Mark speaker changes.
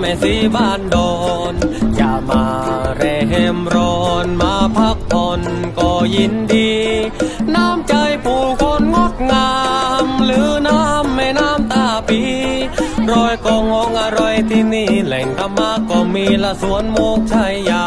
Speaker 1: แม่สีบ้านดอนจะมาแรมร้อนมาพักผ่อนก็ยินดี น้ำใจผู้คนงดงาม หรือน้ำแม่น้ำตาปีรอยกององอร่อยที่นี่แหล่งธรรมะก็มีละสวนโมกชัยยา